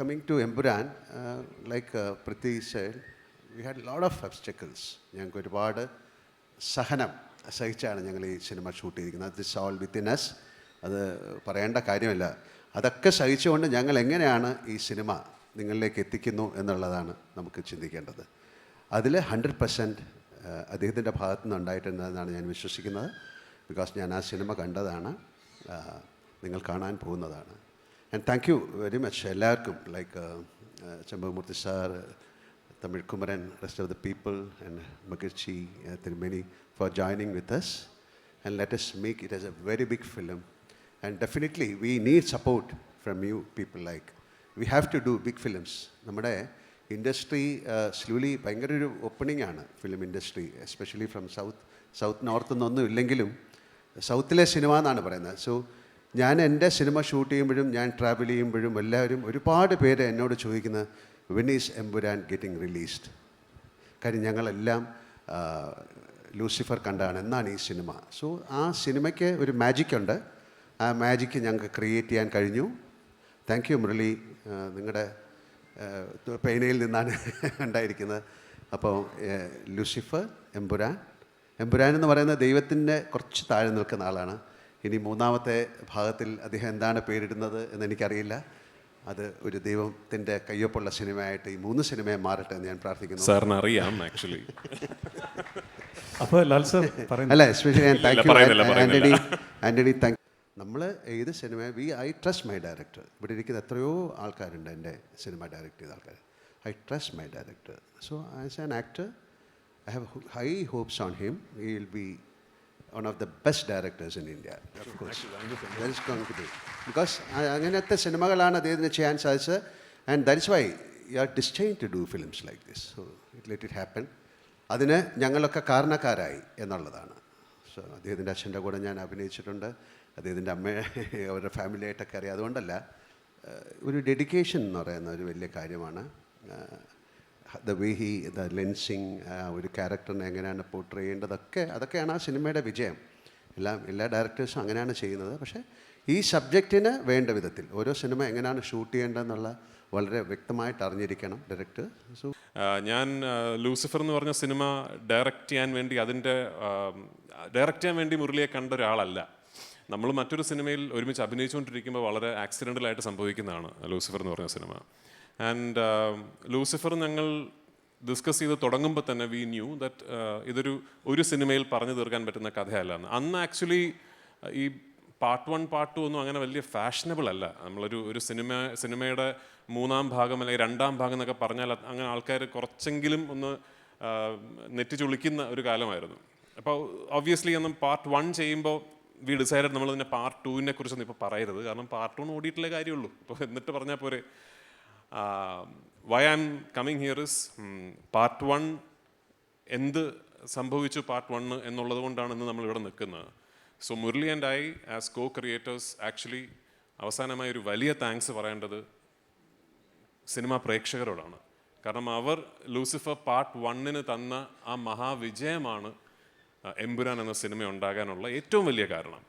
coming to Empuran, uh, like uh, had lot of obstacles. ഞങ്ങൾക്ക് ഒരുപാട് സഹനം സഹിച്ചാണ് ഞങ്ങൾ ഈ സിനിമ ഷൂട്ട് ചെയ്തിരിക്കുന്നത്. ദിസ് ഓൾ വിത്തിൻ എസ് അത് പറയേണ്ട കാര്യമില്ല. അതൊക്കെ സഹിച്ചുകൊണ്ട് ഞങ്ങൾ എങ്ങനെയാണ് ഈ സിനിമ നിങ്ങളിലേക്ക് എത്തിക്കുന്നു എന്നുള്ളതാണ് നമുക്ക് ചിന്തിക്കേണ്ടത്. അതിൽ ഹൺഡ്രഡ് പെർസെന്റ് അദ്ദേഹത്തിന്റെ ഭാഗത്തു നിന്ന് ഉണ്ടായിട്ടുണ്ടെന്നാണ് ഞാൻ വിശ്വസിക്കുന്നത്. ബിക്കോസ് ഞാൻ ആ സിനിമ കണ്ടതാണ് ആ, നിങ്ങൾ കാണാൻ പോകുന്നതാണ്. And thank you very much എല്ലാവർക്കും like Chempakamoorthy sir Tamil Kumaran rest of the people and Magizhchi Thirumeni for joining with us and let us make it as a very big film. And definitely, we need support from you people like. We have to do big films. നമ്മുടെ industry slowly ഭയങ്കര ഒരു opening ആണ് film industry especially from south south north നിന്നൊന്നും ഇല്ലെങ്കിലും സൗത്തിലെ cinema എന്നാണ് പറയുന്നത് so ഞാൻ എന്റെ സിനിമ ഷൂട്ട് ചെയ്യുമ്പോഴും ഞാൻ ട്രാവൽ ചെയ്യുമ്പോഴും എല്ലാവരും ഒരുപാട് പേര് എന്നോട് ചോദിക്കുന്നത് when is Empuraan getting released കാര്യം ഞങ്ങളെല്ലാം ലൂസിഫർ കണ്ടാണ് എന്നാണ് ഈ സിനിമ. സോ ആ സിനിമയ്ക്ക് ഒരു മാജിക്കുണ്ട് ആ മാജിക്ക് ഞങ്ങൾക്ക് ക്രിയേറ്റ് ചെയ്യാൻ കഴിഞ്ഞു. Thank you Murali. നിങ്ങളുടെ പേനയിൽ നിന്നാണ് ഉണ്ടായിരിക്കുന്നത്. അപ്പോൾ ലൂസിഫർ എംപുരാൻ എംപുരാൻ എന്ന് പറയുന്നത് ദൈവത്തിന്റെ കുറച്ച് താഴെ നിൽക്കുന്ന ആളാണ്. ഇനി മൂന്നാമത്തെ ഭാഗത്തിൽ അദ്ദേഹം എന്താണ് പേരിടുന്നത് എന്ന് എനിക്കറിയില്ല അത് ഒരു ദൈവത്തിന്റെ കയ്യൊപ്പുള്ള സിനിമയായിട്ട് ഈ മൂന്ന് സിനിമയെ മാറട്ടെ എന്ന് ഞാൻ പ്രാർത്ഥിക്കുന്നു. സാറിന് അറിയാം ആക്ച്വലി അപ്പോൾ ലാൽ സർ പറയുന്നത് അല്ല എസ്പെഷ്യലി ഞാൻ thank you. Antony Antony thank നമ്മൾ ഏത് cinema we I trust my director. ഇവിടെ ഇരിക്കുന്ന എത്രയോ ആൾക്കാരുണ്ട് എന്റെ സിനിമ ഡയറക്റ്റ് ചെയ്ത ആൾക്കാർ. I trust my director. So as an actor I have high hopes on him he will be one of the best directors in India because അങ്ങനത്തെ സിനിമകളാണ് അദ്ദേഹത്തിന് ചെയ്യാൻ സാധിച്ചത്. And that's why you are destined to do films like this so it let it happen അതിന് ഞങ്ങളൊക്കെ കാരണക്കാരായി എന്നുള്ളതാണ്. So അദ്ദേഹത്തിന്റെ അച്ഛന്റെ കൂടെ ഞാൻ അഭിനയിച്ചിട്ടുണ്ട്. അദ്ദേഹത്തിന്റെ അമ്മ അവരുടെ ഫാമിലിയായിട്ടൊക്കെ അറിയാം. അതുകൊണ്ടല്ല ഒരു ഡെഡിക്കേഷൻ എന്ന് പറയുന്ന ഒരു വലിയ കാര്യമാണ്. The way he the lensing ഒരു ക്യാരക്ടറിനെ എങ്ങനെയാണ് പോർട്രേ ചെയ്യേണ്ടതൊക്കെ അതൊക്കെയാണ് ആ സിനിമയുടെ വിജയം. എല്ലാം എല്ലാ ഡയറക്ടേഴ്സും അങ്ങനെയാണ് ചെയ്യുന്നത്. പക്ഷേ ഈ സബ്ജക്റ്റിന് വേണ്ട വിധത്തിൽ ഓരോ സിനിമ എങ്ങനെയാണ് ഷൂട്ട് ചെയ്യേണ്ടതെന്നുള്ള വളരെ വ്യക്തമായിട്ട് അറിഞ്ഞിരിക്കണം ഡയറക്ടർ സോ ഞാൻ ലൂസിഫർ എന്ന് പറഞ്ഞ സിനിമ ഡയറക്റ്റ് ചെയ്യാൻ വേണ്ടി അതിന്റെ ഡയറക്റ്റ് ചെയ്യാൻ വേണ്ടി മുരളിയെ കണ്ട ഒരാളല്ല. നമ്മൾ മറ്റൊരു സിനിമയിൽ ഒരുമിച്ച് അഭിനയിച്ചുകൊണ്ടിരിക്കുമ്പോൾ വളരെ ആക്സിഡന്റലായിട്ട് സംഭവിക്കുന്നതാണ് ലൂസിഫർ എന്ന് പറഞ്ഞ സിനിമ ആൻഡ് ലൂസിഫർ ഞങ്ങൾ ഡിസ്കസ് ചെയ്ത് തുടങ്ങുമ്പോൾ തന്നെ വി ന്യൂ ദറ്റ് ഇതൊരു ഒരു സിനിമയിൽ പറഞ്ഞു തീർക്കാൻ പറ്റുന്ന കഥയല്ല എന്ന് അന്ന് ആക്ച്വലി ഈ പാർട്ട് വൺ പാർട്ട് ടു ഒന്നും അങ്ങനെ വലിയ ഫാഷനബിൾ അല്ല. നമ്മളൊരു ഒരു സിനിമ സിനിമയുടെ മൂന്നാം ഭാഗം അല്ലെങ്കിൽ രണ്ടാം ഭാഗം എന്നൊക്കെ പറഞ്ഞാൽ അങ്ങനെ ആൾക്കാർ കുറച്ചെങ്കിലും ഒന്ന് ആ, നെറ്റി ചുളിക്കുന്ന ഒരു കാലമായിരുന്നു. അപ്പോൾ ഒബ്വിയസ്ലി അന്ന് പാർട്ട് വൺ ചെയ്യുമ്പോൾ വി ഡിസൈഡ് നമ്മൾ തന്നെ പാർട്ട് ടുവിനെ കുറിച്ചൊന്നും ഇപ്പോൾ പറയരുത്. കാരണം പാർട്ട് വൺ ഓടിയിട്ടുള്ള കാര്യമുള്ളൂ അപ്പോൾ എന്നിട്ട് പറഞ്ഞാൽ പോരെ. Why am coming here is part one എന്ത് സംഭവിച്ചു പാർട്ട് വണ്ണ് എന്നുള്ളത് കൊണ്ടാണ് ഇന്ന് നമ്മളിവിടെ നിൽക്കുന്നത്. So Murali and I as co creators actually അവസാനമായി ഒരു വലിയ താങ്ക്സ് പറയേണ്ടത് സിനിമാ പ്രേക്ഷകരോടാണ്. കാരണം അവർ ലൂസിഫർ പാർട്ട് വണ്ണിന് തന്ന ആ മഹാവിജയമാണ് എമ്പുരാൻ എന്ന സിനിമ ഉണ്ടാകാനുള്ള ഏറ്റവും വലിയ കാരണം.